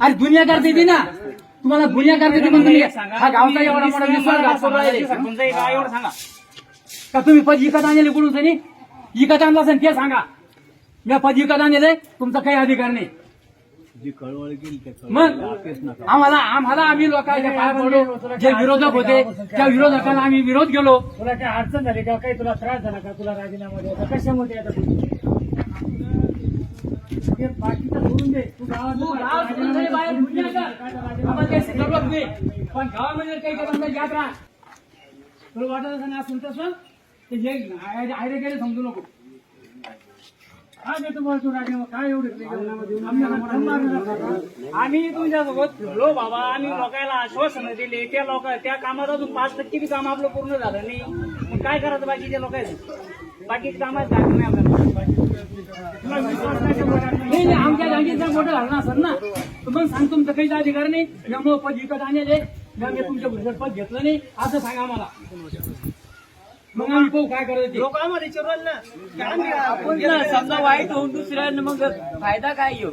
अरे दुनिया करते ती ना. तुम्हाला दुनिया करते ती म्हणून तुम्ही हा गावचा एवढा मोठा. सरपंच आहे का एवढं सांगा. का तुम्ही पद विकत आणले कुठून तरी विकत आणलं असेल ते सांगा. मी पद विकत आणले तुमचा काही अधिकार नाही. मग आम्हाला आम्हाला आम्ही लोकांच्या पाय पडलो. जे विरोधक होते त्या विरोधकांना आम्ही विरोध केलो. तुला काय अडचण झाली का? काही तुला त्रास झाला का? तुला राजीनामा द्यायचा? कशामध्ये तू? बाकीचं सोडून दे. तू गावात बाहेर काही नाही. पण गावामध्ये काही करत याद राहा. तुला वाटत असं ना सुनत असं? ते जे आयरे गेले समजू नको. काय देतो बरं तू राजीनामा काय एवढे? आम्ही तुमच्यासोबत फिरलो बाबा. आम्ही लोकांना आश्वासन दिले. त्या लोक त्या कामात अजून पाच टक्के बी काम आपलं पूर्ण झालं नाही. मग काय करायचं बाकीच्या लोकांचं? बाकीचे कामात झालं नाही आपल्याला. नाही? नाही आमच्या जर मोठं झालं असेल ना. तर मग सांग तुमचं काहीच अधिकार नाही. त्यामुळे पद विकत आणले मी तुमच्या भुजत पद घेतलं नाही. असं सांगा आम्हाला. मग आम्ही पाहू काय करायचं ते. लोक आम्हाला ना. आम्ही आपण समजा वाईट होऊन दुसऱ्यांना मग फायदा काय येऊ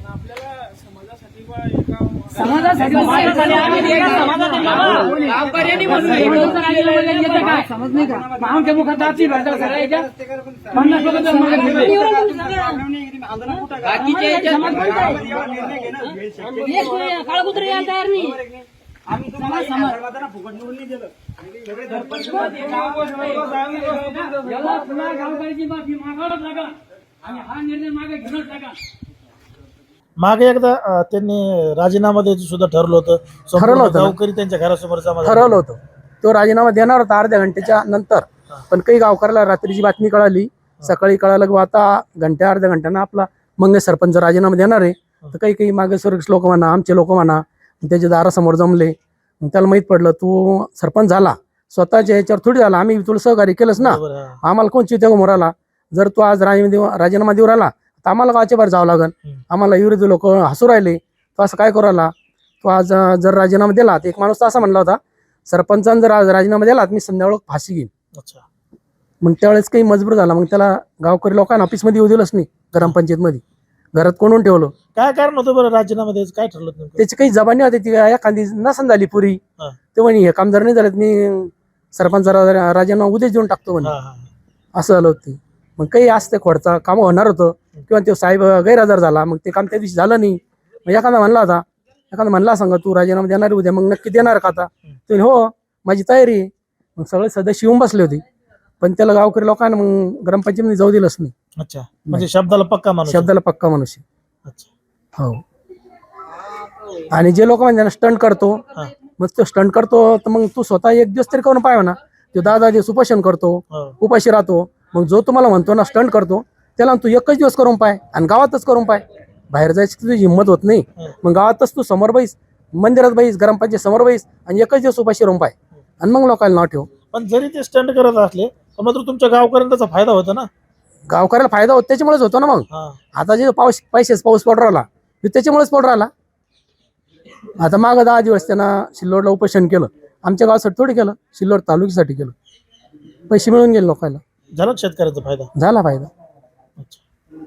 समाजासाठी समाजासाठी आम्ही एका समाजाचे बाबा. गावकऱ्यांनी म्हणून हे काय समज नाही का मग आमच्या मुखात दाबची भाषा सगळ्याच्या पन्नास लोक जर मागे ठेवले. बाकीचे याच्यात काळकुत्र यायला तयार नाही आम्ही तुम्हाला समाजाला फुकट निवडून नाही दिलं सगळे सरपंच याला पुन्हा गावकऱ्याची माफी मागावंच लागेल आणि हा निर्णय मागे घेणंच लागेल मागे एकदा अं, त्यांनी राजीनामा द्यायचं सुद्धा ठरलं होतं. संपूर्ण ठरवलं होतं ना? गावकरी त्यांच्या घरासमोर जमा झाले. ठरवलं होतं. तो राजीनामा देणार होता अर्ध्या घंटेच्या नंतर. पण काही गावकऱ्याला रात्रीची बातमी कळाली. सकाळी कळालं की आता घंट्या अर्ध्या घंट्यानं आपला मंगेश सरपंच राजीनामा देणार आहे. तर काही काही मागे सुरक्षित लोक म्हणा आमचे लोक म्हणा त्याच्या दारासमोर जमले. मग त्याला माहीत पडलं तू सरपंच झाला. स्वतःच्या ह्याच्यावर थोडी झाला. आम्ही तुला सहकार्य केलंच ना. बरोबर, हा. आम्हाला कोण चित्या मोराला जर तू आज राजीनामा देऊ राजीनामा देऊ राहिला तर आम्हाला गावाच्या बाहेर जावं लागेल. आम्हाला विरोधी लोक हसू राहिले. तू असं काय करू राहिला तू आज जर राजीनामा दिला तर एक माणूस तर असा म्हणला होता सरपंचानं जर आज राजीनामा दिला तर मी संध्याकाळ फाशी घेईन. अच्छा. मग त्यावेळेस काही मजबूर झाला. मग त्याला गावकरी लोकांना ऑफिसमध्ये येऊ दिलंच नाही ग्रामपंचायतमध्ये. घरात कोणून ठेवलं? काय कारण होतं बरं राजीनामा द्यायचं? काय ठरलं? त्याची काही जबानी होती. ती एखादी नसन झाली पुरी. ते म्हणे हे काम जर नाही झालं मी सरपंच राजीनामा उद्याच देऊन टाकतो म्हणे. असं झालं होतं. मग काही असते खोडचा काम होणार होतं. किंवा ते साहेब गैरहजर झाला मग ते काम त्या दिवशी झालं नाही. मग एखादा म्हणला होता एखादा म्हणला सांगा तू राजीनामा देणार उद्या मग नक्की देणार का आता? ते म्हणे, हो माझी तयारी मग सगळे सदस्य येऊन बसले होते. पण त्याला गावकरी लोकांना मग ग्रामपंचायतीमध्ये जाऊ दिलंच नाही. अच्छा. म्हणजे शब्दाला पक्का माणूस आहे. शब्दाला पक्का मनुष्य अच्छा. हो. आणि जे लोक म्हणजे स्टंट करतो. हा. मग तो स्टंट करतो तर मग तू स्वतः एक दिवस तरी करून पाहिजे ना तो दहा दहा दिवस उपोषण करतो हो. उपाशी राहतो. मग जो तुम्हाला म्हणतो ना स्टंट करतो त्याला तू एकच दिवस करून पाय आणि गावातच करून पाय. बाहेर जायची तुझी हिंमत होत नाही. मग गावातच तू समोर बैस मंदिरात बैस ग्रामपंचायत समोर बैस आणि एकच दिवस उपाशी राहून पाय. आणि मग लोकांना नाव ठेव. पण जरी ते स्टंट करत असले तर मात्र तुमच्या गावकऱ्यांना त्याचा फायदा होतो ना? गावकऱ्याला फायदा होत त्याच्यामुळेच होतो ना मग. आता जे पाऊस पैसेच पाऊस पड राहिला त्याच्यामुळेच पड राहिला. आता मागं दहा दिवस त्यांना सिल्लोडला उपोषण केलं. आमच्या गावासाठी थोडी केलं सिल्लोड तालुक्यासाठी केलं. पैसे मिळून गेले लोकांना. झाला का शेतकऱ्याचा फायदा? झाला फायदा.